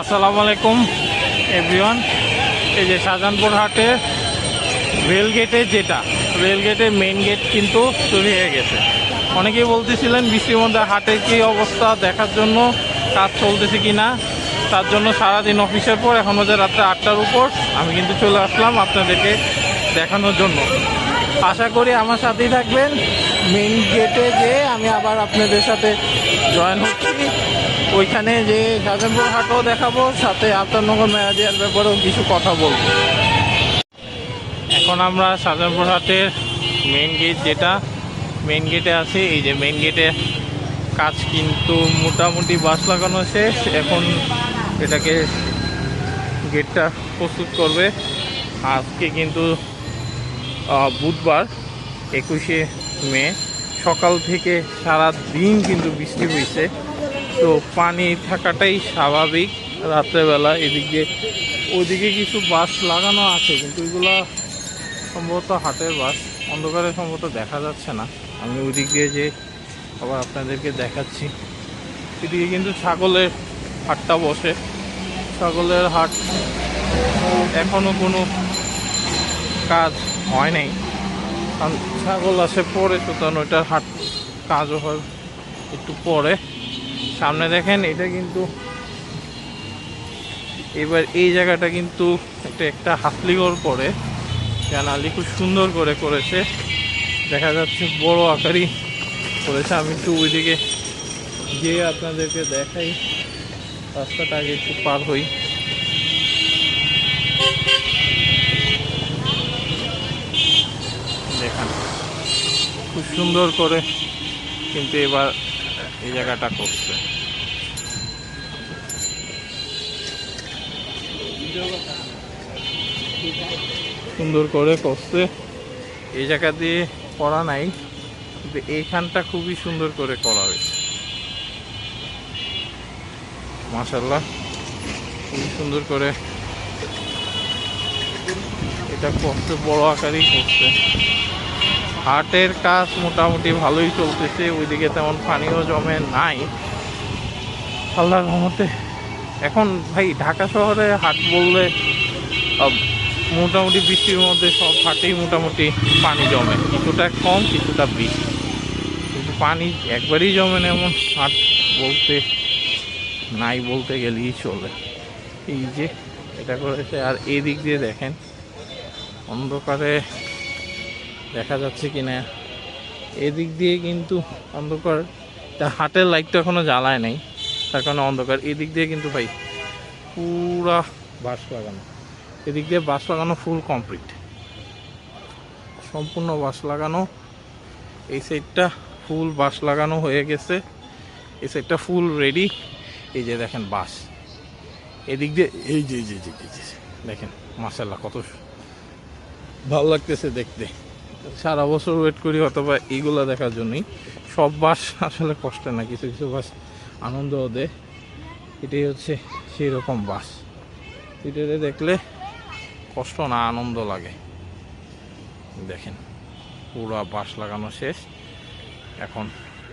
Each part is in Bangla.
আসসালামু আলাইকুম এভরিওয়ান এই যে শাহজাহানপুর হাটে রেল গেটে যেটা রেল গেটে মেইন গেট কিন্তু তৈরি হয়ে গেছে। অনেকেই বলতেছিলেন বৃষ্টির হাটের কী অবস্থা, দেখার জন্য কাজ চলতেছে কি না তার জন্য সারাদিন অফিসের পর, এখন বাজে রাত্রে আটটার উপর। আমি কিন্তু চলে আসলাম আপনাদেরকে দেখানোর জন্য। আশা করি আমার সাথেই থাকবেন। মেইন গেটে যে আমি আবার আপনাদের সাথে জয়েন হচ্ছি। ওইখানে যে শাহজাহানপুর হাটও দেখাবো, সাথে আফতারনগর মেয়াদিয়ার ব্যাপারেও কিছু কথা বলব। এখন আমরা শাহজাহানপুর হাটের মেইন গেট যেটা মেন গেটে আছে। এই যে মেন গেটে কাজ কিন্তু মোটামুটি বাস লাগানো শেষ। এখন এটাকে গেটটা প্রস্তুত করবে। আজকে কিন্তু বুধবার, একুশে মে। সকাল থেকে সারা দিন কিন্তু বৃষ্টি হয়েছে তো পানি থাকাটাই স্বাভাবিক রাত্রেবেলা, এদিক দিয়ে। ওদিকে কিছু বাস লাগানো আছে, কিন্তু এগুলো সম্ভবত হাটের বাস। অন্ধকারে সম্ভবত দেখা যাচ্ছে না। আমি ওই দিক দিয়ে যে আবার আপনাদেরকে দেখাচ্ছি। এদিকে কিন্তু ছাগলের হাটটা বসে। ছাগলের হাট এখনও কোনো কাজ হয় নাই। কারণ ছাগল আসে পরে, সুতরাং ওইটার হাট কাজও হয় একটু পরে। সামনে দেখেন, এটা কিন্তু এবার এই জায়গাটা কিন্তু একটা একটা হাতলিগড় করে। জানালি খুব সুন্দর করে করেছে। দেখা যাচ্ছে বড় আকারই করেছে। আমি একটু ওইদিকে গিয়ে আপনাদেরকে দেখাই। রাস্তাটা আগে একটু পার হই। দেখান, খুব সুন্দর করে কিন্তু এবার এই জায়গাটা করছে। সুন্দর করে করছে এই জায়গা দিয়ে করা নাই, কিন্তু এইখানটা খুবই সুন্দর করে করা হয়েছে। মাশাল্লাহ খুবই সুন্দর করে এটা করছে বড় আকারই করছে হাটের কাজ মোটামুটি ভালোই চলতেছে, ওইদিকে তেমন পানিও জমে নাই। আল্লাহর রহমতে। এখন ভাই, ঢাকা শহরে হাট বললে মোটামুটি বৃষ্টির মধ্যে সব হাটেই মোটামুটি পানি জমে। কিছুটা কম, কিছুটা বেশি কিন্তু পানি একবারই জমে না এমন হাট বলতে নাই বলতে গেলেই চলে। এই যে এটা করেছে, আর এই দিক দিয়ে দেখেন, অন্ধকারে দেখা যাচ্ছে কি না এদিক দিয়ে কিন্তু অন্ধকার, তা হাটের লাইটটা এখনও জ্বালায় নাই, তার কারণে অন্ধকার। এদিক দিয়ে কিন্তু ভাই পুরা বাস লাগানো এদিক দিয়ে বাস লাগানো ফুল কমপ্লিট সম্পূর্ণ বাস লাগানো। এই সাইডটা ফুল বাস লাগানো হয়ে গেছে। এই সাইডটা ফুল রেডি এই যে দেখেন বাস। এদিক দিয়ে এই যে যে যে, দেখেন মাসাল্লাহ কত ভালো লাগতেছে দেখতে। সারা বছর ওয়েট করি অথবা এইগুলো দেখার জন্যই। সব বাস আসলে কষ্ট না কিছু কিছু বাস আনন্দ দেয়। এটাই হচ্ছে সেই রকম বাস। এটাতে দেখলে কষ্ট না আনন্দ লাগে। দেখেন, পুরো বাস লাগানো শেষ। এখন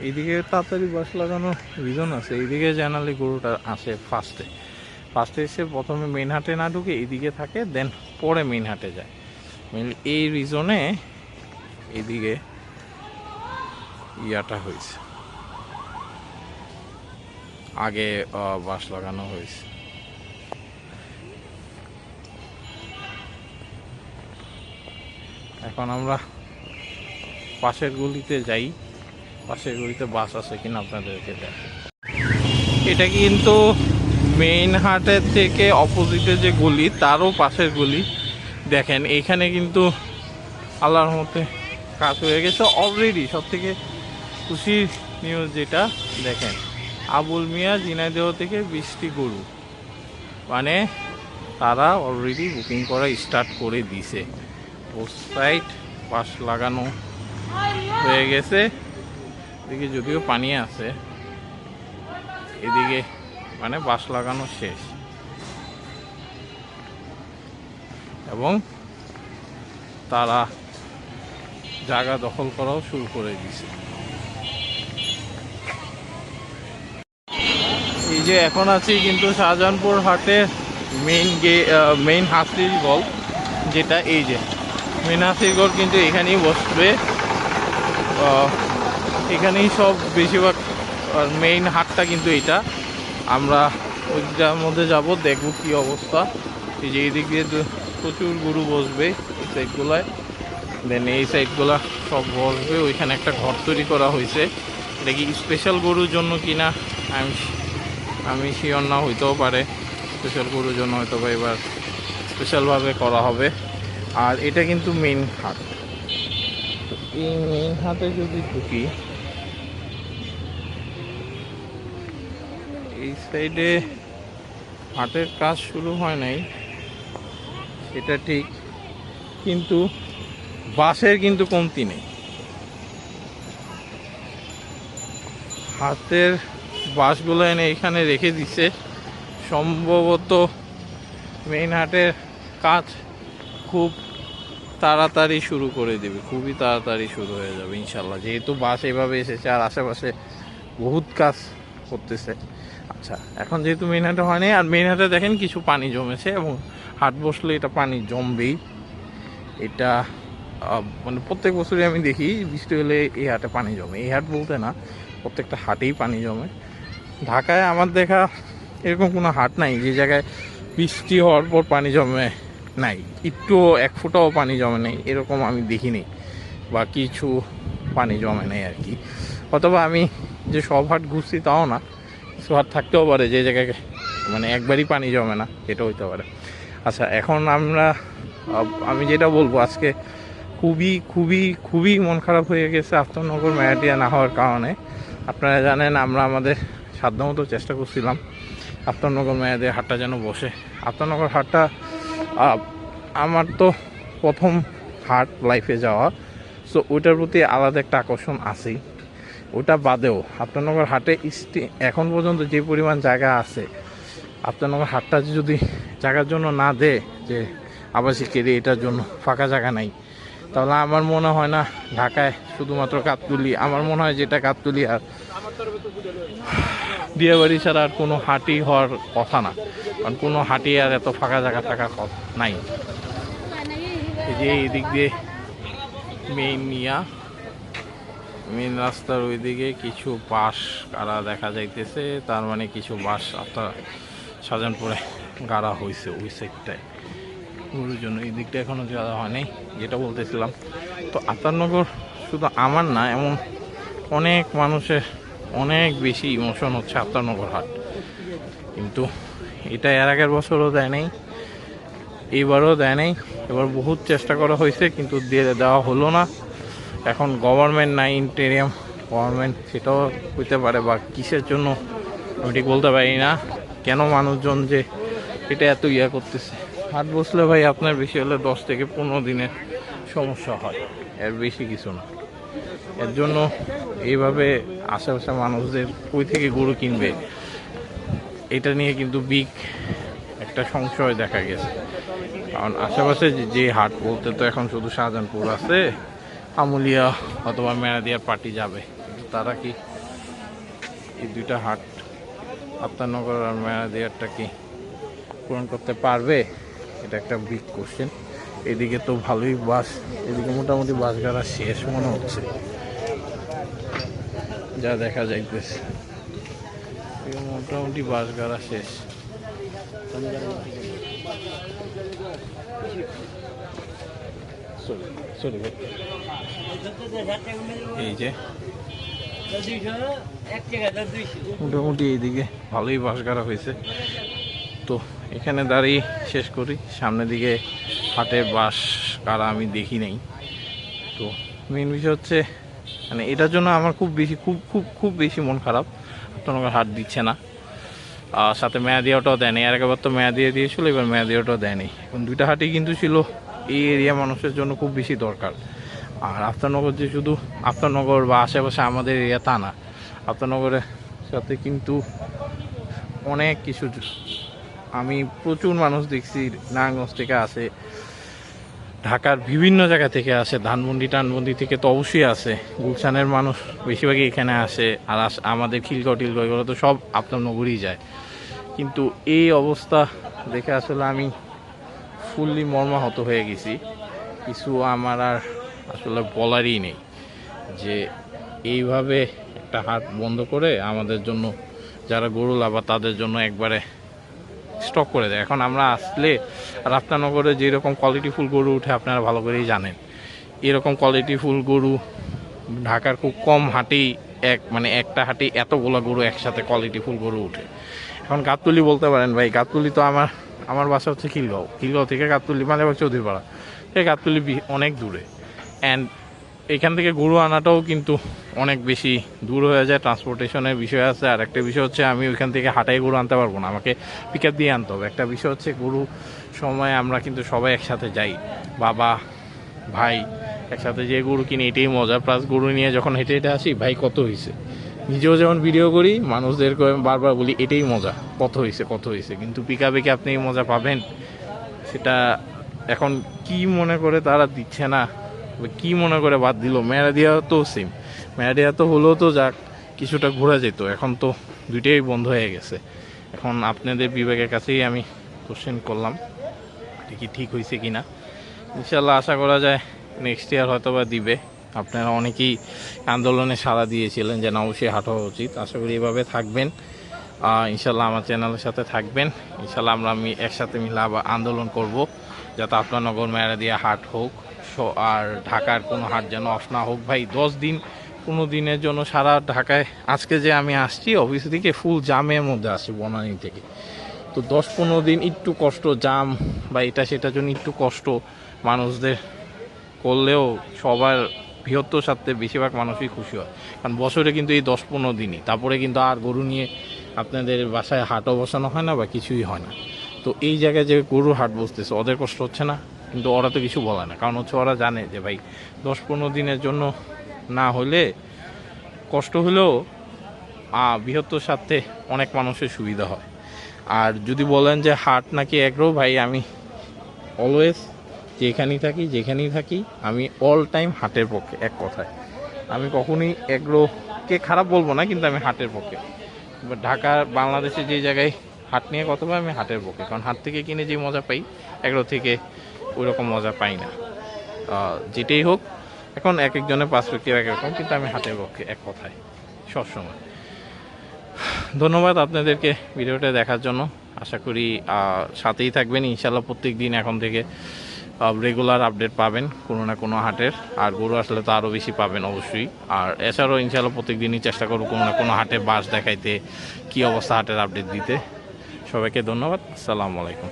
এইদিকে তাড়াতাড়ি বাস লাগানোর রিজন আছে। এইদিকে জানালি গরুটা আসে ফার্স্টে ফার্স্টে এসে প্রথমে মেন হাটে না ঢুকে এইদিকে থাকে দেন পরে মেন হাটে যায়। এই রিজনে এদিকে ইয়াটা হয়েছে। আগে বাঁশ লাগানো হয়েছে। এখন আমরা পাশের গলিতে যাই। পাশের গলিতে বাস আছে কিনা আপনাদেরকে এটা কিন্তু মেইন হাটের থেকে অপোজিটে যে গলি, তারও পাশের গলি। দেখেন এইখানে কিন্তু আল্লাহর মতে কাজ হয়ে গেছে অলরেডি সব থেকে খুশির নিউজ যেটা, দেখেন, আবুল মিয়া ঝিনাইদহ থেকে বৃষ্টি গরু। মানে তারা অলরেডি বুকিং করা স্টার্ট করে দিছে। সাইড পাশ লাগানো হয়ে গেছে। এদিকে যদিও পানি আছে, এদিকে মানে বাস লাগানো শেষ। এবং তারা জায়গা দখল করাও শুরু করে দিয়েছে। এই যে এখন আছি কিন্তু শাহজাহানপুর হাটের মেইন গে মেইন হাসির গল যেটা এই যে মেইন হাসির গল কিন্তু এখানেই বসবে। এখানেই সব বেশিরভাগ মেইন হাটটা কিন্তু এটা। আমরা ওইটার মধ্যে যাব, দেখব কি অবস্থা। এই যে এই দিক দিয়ে প্রচুর গরু বসবে এই সাইডগুলায় দেন এই সাইডগুলা সব বসবে। ওইখানে একটা ঘর তৈরি করা হয়েছে। এটা কি স্পেশাল গরুর জন্য কিনা? আমি আমি শিওর না, হইতেও পারে। স্পেশাল গরুর জন্য হয়তো বা এবার স্পেশালভাবে করা হবে। আর এটা কিন্তু মেন হাট তো এই মেন হাটে যদি ঢুকি, এই সাইডে হাটের কাজ শুরু হয় নাই, সেটা ঠিক, কিন্তু বাসের কিন্তু কমতি নেই। হাতের বাসগুলো এনে এখানে রেখে দিছে। সম্ভবত মেইন হাটের কাজ খুব তাড়াতাড়ি শুরু করে দেবে, খুবই তাড়াতাড়ি শুরু হয়ে যাবে, ইনশাল্লাহ। যেহেতু বাস এভাবে এসেছে আর আশেপাশে বহুত কাজ করতেছে। আচ্ছা এখন যেহেতু মেইন হাটে হয়নি, আর মেইন হাটে দেখেন কিছু পানি জমেছে এবং হাট বসলে এটা পানি জমবেই। এটা মানে প্রত্যেক বছরই আমি দেখি, বৃষ্টি হলে এই হাটে পানি জমে। এই হাট বলতে না, প্রত্যেকটা হাটেই পানি জমে। ঢাকায় আমার দেখা এরকম কোনো হাট নাই, যে জায়গায় বৃষ্টি হওয়ার পর পানি জমে। নাই। একটুও এক ফুটাও পানি জমে নেই, এরকম আমি দেখিনি বা কিছু পানি জমে নেই আর কি। অথবা আমি যে সব হাট ঘুরছি তাও না, কিছু থাকতেও পারে যে জায়গায় মানে একবারই পানি জমে না, এটা হইতে পারে। আচ্ছা এখন আমরা আমি যেটা বলব, আজকে খুবই খুবই খুবই মন খারাপ হয়ে গেছে আফতাবনগর ম্যারাটিয়া না হওয়ার কারণে। আপনারা জানেন, আমরা আমাদের সাধ্যমতো চেষ্টা করছিলাম আফতাবনগর মেয়াদের হাটটা যেন বসে। আফতাবনগর হাটটা আমার তো প্রথম হার্ট লাইফে যাওয়া সো ওইটার প্রতি আলাদা একটা আকর্ষণ আছেই। ওটা বাদেও আফতাবনগর হাটে স্টি- এখন পর্যন্ত যে পরিমাণ জায়গা আছে আপনার হাটটা যদি জায়গার জন্য না দেয়, যে আবাসিক এরিয়া এটার জন্য ফাঁকা জায়গা নাই, তাহলে আমার মনে হয় না ঢাকায় শুধুমাত্র কাততুলি আমার মনে হয় যেটা কাততুলি আর বিয়েবাড়ি ছাড়া আর কোনো হাটি হওয়ার কথা না। কারণ কোনো হাটি আর এত ফাঁকা জায়গা থাকার কথা নাই। যে এই দিক দিয়ে মেইন নিয়া মেইন রাস্তার ওইদিকে কিছু বাস গাড়া দেখা যাইতেছে। তার মানে কিছু বাস আপনার সাজানপুরে গাড়া হয়েছে ওই সাইডটায় গরুর জন্য এই দিকটা এখনও যাওয়া হয়নি, যেটা বলতেছিলাম। তো আতারনগর শুধু আমার না, এমন অনেক মানুষের অনেক বেশি ইমোশন হচ্ছে আতারনগর হাট। কিন্তু এটা এর আগের বছরও দেয় নাই এইবারও দেয় নাই। এবার বহুত চেষ্টা করা হয়েছে, কিন্তু দিয়ে দেওয়া হলো না। এখন গভর্নমেন্ট নাই ইন্টেরিয়াম গভর্নমেন্ট সেটাও হইতে পারে বা কিসের জন্য, আমি ঠিক বলতে পারি না। কেন মানুষজন যে এটা এত ইয়া করতেছে? হাট বসলে ভাই আপনার বেশি হলে দশ থেকে পনেরো দিনের সমস্যা হয়, এর বেশি কিছু না। এর জন্য এইভাবে আশেপাশে মানুষদের কই থেকে গরু কিনবে? এটা নিয়ে কিন্তু বিগ একটা সংশয় দেখা গেছে। কারণ আশেপাশে যে- হাট বলতে তো এখন শুধু শাহজাহানপুর আছে, আমুলিয়া অথবা মেরাদিয়া পার্টি যাবে। তারা কি এই দুইটা হাট আত্মানগর আর মেরাদিয়ারটা কি পূরণ করতে পারবে? এটা একটা বিগ কোশ্চেন এদিকে তো ভালোই বাস, এদিকে মোটামুটি বাস গাড়া শেষ মনে হচ্ছে। যা দেখা যাইতেছে। মোটামুটি বাস গাড়া শেষ। এই যে। মোটামুটি এইদিকে ভালোই বাস গাড়া হয়েছে। তো এখানে দাঁড়িয়ে শেষ করি। সামনের দিকে হাটে বাস কারা আমি দেখি নাই। তো মেন বিষয় হচ্ছে মানে এটার জন্য আমার খুব বেশি, খুব খুব খুব বেশি মন খারাপ। আপনার হাট দিচ্ছে না। আর সাথে মেয়াদিয়াটাও দেয়নি। আর একবার তো মেয়াদিয়া দিয়েছিল, এবার মেয়াদিয়াটাও দেয়নি। এখন দুইটা হাটই কিন্তু ছিল। এই এরিয়া মানুষের জন্য খুব বেশি দরকার। আর আফতারনগর যে শুধু আফতারনগর বা আশেপাশে আমাদের এরিয়া তা না। আফতারনগরের সাথে কিন্তু অনেক কিছু। আমি প্রচুর মানুষ দেখছি, নারায়ণগঞ্জ থেকে আসে। ঢাকার বিভিন্ন জায়গা থেকে আসে, ধানমন্ডি, টানমন্ডি থেকে তো অবশ্যই আসে। গুলশানের মানুষ বেশিরভাগই এখানে আসে, আর আমাদের খিলগাঁও, টিলগাঁও এগুলো তো সব আপনার নগরই যায়। কিন্তু এই অবস্থা দেখে আসলে আমি ফুললি মর্মাহত হয়ে গেছি। কিছু আমার আর আসলে বলারই নেই যে এইভাবে একটা হাট বন্ধ করে আমাদের জন্য যারা গরু লাভা তাদের জন্য একবারে স্টক করে দেয়। এখন আমরা আসলে রাফতানগরে যেরকম কোয়ালিটি ফুল গরু উঠে আপনারা ভালো করেই জানেন। এরকম কোয়ালিটি ফুল গরু ঢাকার খুব কম হাটেই এক মানে একটা হাটে এতগুলো গরু একসাথে কোয়ালিটি ফুল গরু উঠে। এখন গাবতলি বলতে পারেন ভাই, গাবতলি তো আমার আমার বাসা হচ্ছে খিলগাঁও। খিলগাঁও থেকে গাবতলি মানে চৌধুরীপাড়া। থেকে গাবতলি অনেক দূরে। অ্যান্ড এখান থেকে গরু আনাটাও কিন্তু অনেক বেশি দূর হয়ে যায় ট্রান্সপোর্টেশনের বিষয় আছে। আর একটা বিষয় হচ্ছে, আমি ওইখান থেকে হাঁটাই গরু আনতে পারব না, আমাকে পিক দিয়ে আনতে হবে। একটা বিষয় হচ্ছে, গরু সময় আমরা কিন্তু সবাই একসাথে যাই। বাবা, ভাই একসাথে যে গরু কিনে, এটাই মজা। প্লাস গরু নিয়ে যখন হেঁটে হেঁটে আসি, ভাই কত হয়েছে? নিজেও যেমন ভিডিও করি মানুষদেরকে বারবার বলি, এটাই মজা, কত হয়েছে কত হয়েছে? কিন্তু পিক আপে কি আপনি এই মজা পাবেন? সেটা এখন কি মনে করে তারা দিচ্ছে না? কি মনে করে বাদ দিল? মেরাদিয়া তো সেম মেরাদিয়া তো হলেও তো যাক, কিছুটা ঘোরা যেত। এখন তো দুইটাই বন্ধ হয়ে গেছে। এখন আপনাদের বিবেকের কাছেই আমি কোশ্চেন করলাম কি ঠিক হয়েছে কি না ইনশাল্লাহ আশা করা যায় নেক্সট ইয়ার হয়তো বা দিবে। আপনারা অনেকেই আন্দোলনে সাড়া দিয়েছিলেন যে না অবশ্যই হাঁটা উচিত। আশা করি এভাবে থাকবেন। ইনশাল্লাহ আমার চ্যানেলের সাথে থাকবেন। ইনশাল্লাহ আমরা আমি একসাথে মিলে আবার আন্দোলন করব, যাতে আপনার নগর মেরা দিয়ে হাট হোক। আর ঢাকার কোনো হাট যেন অফ না হোক। ভাই, দশ দিন কোনো দিনের জন্য সারা ঢাকায় আজকে যে আমি আসছি অফিস থেকে ফুল জামের মধ্যে আসছি বনানি থেকে। তো দশ, পনেরো দিন একটু কষ্ট, জাম বা এটা সেটার জন্য একটু কষ্ট মানুষদের করলেও সবার বৃহত্তর সাথে বেশিরভাগ মানুষই খুশি হয়। কারণ বছরে কিন্তু এই দশ, পনেরো দিনই। তারপরে কিন্তু আর গরু নিয়ে আপনাদের বাসায় হাটও বসানো হয় না বা কিছুই হয় না। তো এই জায়গায় যে গরুর হাট বসতেছে, ওদের কষ্ট হচ্ছে না? কিন্তু ওরা তো কিছু বলে না। কারণ হচ্ছে ওরা জানে যে, ভাই দশ পনেরো দিনের জন্য না হলে কষ্ট হলেও বৃহত্তর স্বার্থে অনেক মানুষের সুবিধা হয়। আর যদি বলেন যে, হাট নাকি এগ্রো, ভাই, আমি অলওয়েজ যেখানেই থাকি যেখানেই থাকি, আমি অল টাইম হাটের পক্ষে, এক কথায়। আমি কখনোই এগ্রোকে খারাপ বলব না, কিন্তু আমি হাটের পক্ষে। এবার ঢাকা, বাংলাদেশে যে জায়গায় হাট নিয়ে কথা বলে, আমি হাটের পক্ষে। কারণ হাট থেকে কিনে যে মজা পাই, এগ্রো থেকে ওই রকম মজা পাই না। যেটাই হোক, এখন এক একজনের পার্সপেক্টিভ এক রকম, কিন্তু আমি হাটের পক্ষে এক কথায়, সবসময়। ধন্যবাদ আপনাদেরকে ভিডিওটা দেখার জন্য। আশা করি সাথেই থাকবেন। ইনশাল্লাহ প্রত্যেক দিন এখন থেকে রেগুলার আপডেট পাবেন, কোনো না কোনো হাটের। আর গরু আসলে তো আরও বেশি পাবেন অবশ্যই। আর এছাড়াও ইনশাল্লাহ প্রত্যেক দিনই চেষ্টা করব কোনো না কোনো হাটে বাস দেখাইতে, কী অবস্থা হাটের আপডেট দিতে। সবাইকে ধন্যবাদ। আসসালামু আলাইকুম।